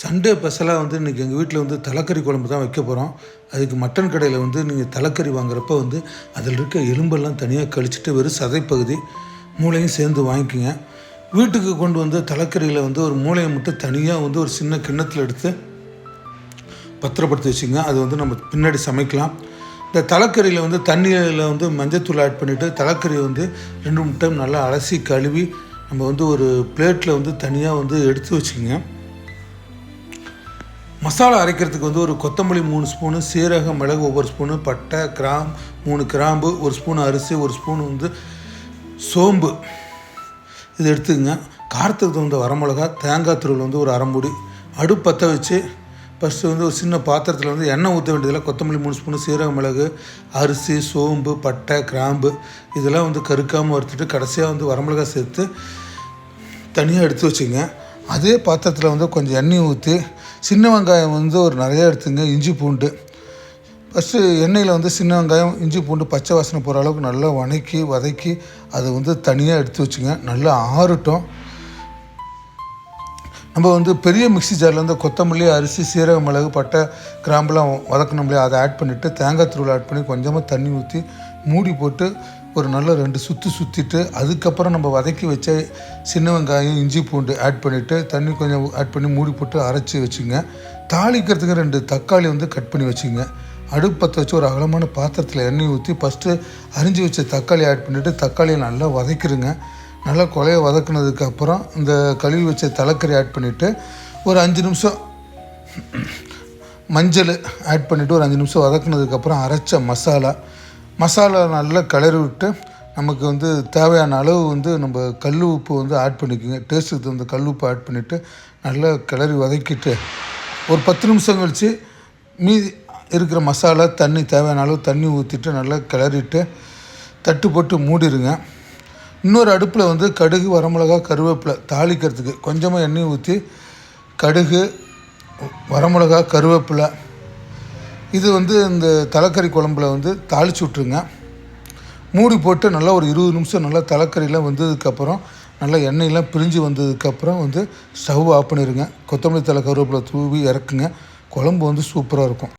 Sunday ஸ்பெஷலாக வந்து இன்றைக்கி எங்கள் வீட்டில் வந்து தலைக்கறி குழம்பு தான் வைக்க போகிறோம் அதுக்கு மட்டன் கடையில் வந்து நீங்கள் தலைக்கறி வாங்குறப்ப வந்து அதில் இருக்க எலும்பெல்லாம் தனியாக கழிச்சிட்டு வெறும் சதைப்பகுதி மூளையும் சேர்ந்து வாங்கிக்கோங்க. வீட்டுக்கு கொண்டு வந்து தலைக்கறியில் வந்து ஒரு மூளையை மட்டும் தனியாக வந்து ஒரு சின்ன கிண்ணத்தில் எடுத்து பத்திரப்படுத்தி வச்சுங்க அது வந்து நம்ம பின்னாடி சமைக்கலாம். இந்த தலைக்கறியில் வந்து தண்ணியில் வந்து மஞ்சத்தூள் ஆட் பண்ணிவிட்டு தலைக்கறியை வந்து ரெண்டு மூணு டைம் நல்லா அலசி கழுவி நம்ம வந்து ஒரு பிளேட்டில் வந்து தனியாக வந்து எடுத்து வச்சுக்கோங்க. மசாலா அரைக்கிறதுக்கு வந்து ஒரு கொத்தமல்லி மூணு ஸ்பூனு சீரகம் மிளகு ஒவ்வொரு ஸ்பூனு பட்டை கிராம் மூணு கிராம்பு ஒரு ஸ்பூன் அரிசி ஒரு ஸ்பூன் வந்து சோம்பு. இது எடுத்துக்கங்க. காரத்துக்கு தகுந்த வரமிளகா தேங்காய் துருவல் வந்து ஒரு அரை அடுப்பற்ற அடுப்பு பற்ற வச்சு ஃபஸ்ட்டு வந்து ஒரு சின்ன பாத்திரத்தில் வந்து எண்ணெய் ஊற்ற வேண்டியதில் கொத்தமல்லி மூணு ஸ்பூனு சீரக மிளகு அரிசி சோம்பு பட்டை கிராம்பு இதெல்லாம் வந்து கருக்காமல் வறுத்துட்டு கடைசியாக வந்து வரமிளகா சேர்த்து தனியாக எடுத்து வச்சுங்க அதே பாத்திரத்தில் வந்து கொஞ்சம் எண்ணெய் ஊற்றி சின்ன வெங்காயம் வந்து ஒரு நிறையா எடுத்துங்க இஞ்சி பூண்டு. ஃபஸ்ட்டு எண்ணெயில் வந்து சின்ன வெங்காயம் இஞ்சி பூண்டு பச்சை வாசனை போகிற அளவுக்கு நல்லா வதக்கி வதக்கி அதை வந்து தனியாக எடுத்து வச்சுங்க. நல்லா ஆறட்டும். நம்ம வந்து பெரிய மிக்ஸி ஜாரில் வந்து கொத்தமல்லி அரிசி சீரக மிளகு பட்டை கிராம்பெலாம் வதக்கணும் இல்லையா? அதை ஆட் பண்ணிவிட்டு தேங்காய் துருவல் ஆட் பண்ணி கொஞ்சமாக தண்ணி ஊற்றி மூடி போட்டு ஒரு நல்ல ரெண்டு சுற்றி சுற்றிட்டு அதுக்கப்புறம் நம்ம வதக்கி வச்ச சின்ன வெங்காயம் இஞ்சி பூண்டு ஆட் பண்ணிவிட்டு தண்ணி கொஞ்சம் ஆட் பண்ணி மூடி போட்டு அரைச்சி வச்சுங்க. தாளிக்கிறதுக்கு ரெண்டு தக்காளி வந்து கட் பண்ணி வச்சுங்க. அடுப்பு பற்ற வச்சு ஒரு அகலமான பாத்திரத்தில் எண்ணெய் ஊற்றி ஃபஸ்ட்டு அரிஞ்சு வச்ச தக்காளி ஆட் பண்ணிவிட்டு தக்காளியை நல்லா வதக்கிடுங்க நல்லா கொலையை வதக்குனதுக்கப்புறம் இந்த கழுவி வச்ச தலைக்கறி ஆட் பண்ணிவிட்டு ஒரு அஞ்சு நிமிஷம் மஞ்சள் ஆட் பண்ணிவிட்டு ஒரு அஞ்சு நிமிஷம் வதக்குனதுக்கப்புறம் அரைச்ச மசாலா மசாலா நல்லா கிளறி விட்டு நமக்கு வந்து தேவையான அளவு வந்து நம்ம கல் உப்பு வந்து ஆட் பண்ணிக்கோங்க. டேஸ்ட்டுக்கு தகுந்த கல் உப்பு ஆட் பண்ணிவிட்டு நல்லா கிளறி வதக்கிட்டு ஒரு பத்து நிமிஷம் கழித்து மீதி இருக்கிற மசாலா தண்ணி தேவையான அளவு தண்ணி ஊற்றிட்டு நல்லா கிளறிட்டு தட்டு போட்டு மூடிடுங்க இன்னொரு அடுப்பில் வந்து கடுகு வரமிளகா கருவேப்பிலை தாளிக்கிறதுக்கு கொஞ்சமாக எண்ணெய் ஊற்றி கடுகு வரமிளகா கருவேப்பிலை இது வந்து இந்த தலைக்கறி குழம்புல வந்து தாளிச்சு விட்ருங்க மூடி போட்டு நல்லா ஒரு இருபது நிமிஷம் நல்லா தலைக்கறிலாம் வந்ததுக்கப்புறம் நல்லா எண்ணெயெல்லாம் பிரிஞ்சு வந்ததுக்கப்புறம் வந்து ஸ்டவ் ஆஃப் பண்ணிடுங்க கொத்தமல்லி தலை கருவேப்பிலை தூவி இறக்குங்க. குழம்பு வந்து சூப்பராக இருக்கும்.